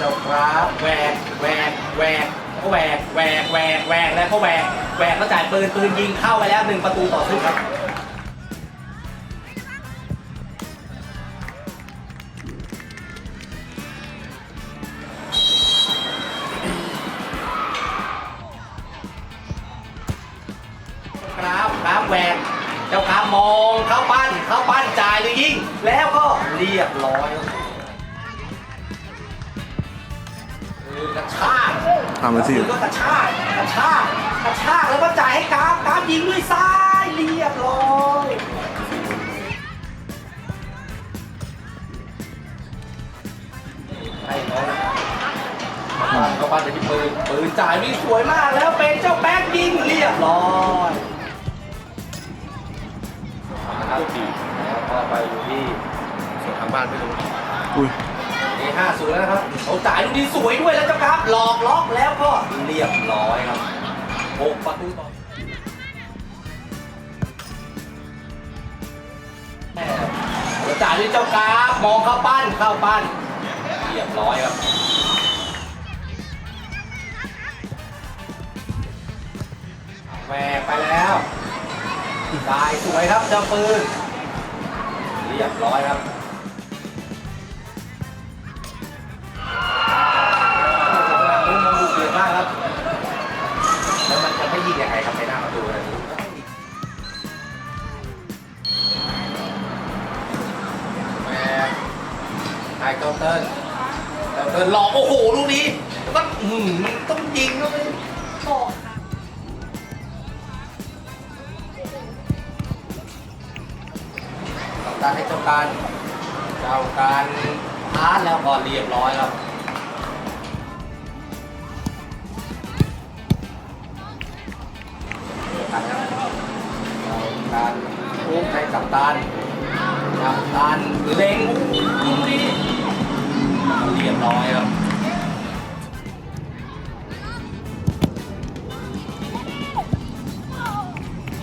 จ้าครับแหวกแหวกแหวกก็แหวกแหวกแหวกแหวกแล้วก็แหวกแหวกแล้วจ่ายปืนปืนยิงเข้าไปแล้วหนึ่งประตูต่อซึ่งครับครับครับแหวกเจ้าครับมองเข้าปั้นเข้าปั้นจ่ายหรือยิงแล้วก็เรียบร้อย กระชากทำมาสิคือก็กระชากกระชากกระชากแล้วก็จ่ายให้กราฟกราฟยิงด้วยซ้ายเรียบร้อยให้น้อยปั้นเข้าปั้นไปที่ปืนปืนจ่ายวิ่งสวยมากแล้วเป็นเจ้าแป๊กยิงเรียบร้อยนะครับแล้วก็ไปอยู่ที่ส่วนทางบ้านไม่รู้อุ้ยเอ ห้าศูนย์แล้วนะครับเขาจ่ายลูกนี้สวยด้วยแล้วเจ้าครับหลอกล็อกแล้วก็เรียบร้อยครับหกประตูต่อเขาจ่ายด้วยเจ้ากราฟมองเข้าปั้นเข้าปั้นเรียบร้อยครับแหวกไปแล้วได้สวยครับเจ้าปืนเรียบร้อยครับ ยังไงครับในหน้าประตูนะแหมไฮเกาเติร์นเกาเติร์นหลอกโอ้โหลูกนี้แล้อืมมันต้องยิงแล้วมันหลอกต้องการให้เจ้าการเจ้าการพาสแล้วก็เรียบร้อยครับ ตันกับตันเล็งลูกนี้เรียบร้อยครับ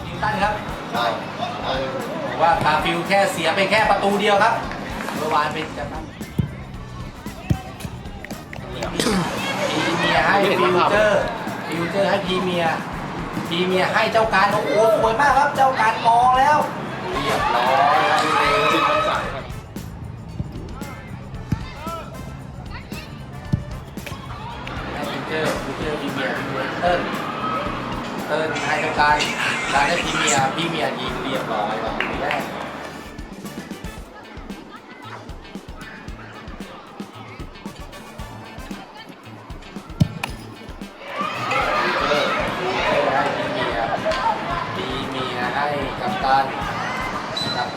นิวตันครับบอกว่าคาฟิลแค่เสียไปแค่ประตูเดียวครับเมื่อวานเป็นจะตั้งพีเมียให้ฟิวเจอร์ฟิวเจอร์ให้พีเมียทีเมียให้เจ้าการโอ้โหสวยมากครับเจ้าการมองแล้ว เรียบร้อยครับจิตมันสายครับฟิวเจอร์ฟิวเจอร์พีเมียพีเมียเติ้ลเติ้ลให้เจ้าการการให้พีเมียพีเมียยิงเรียบร้อยครับทีแรก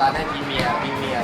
ร้านในพรีเมียมีเมีย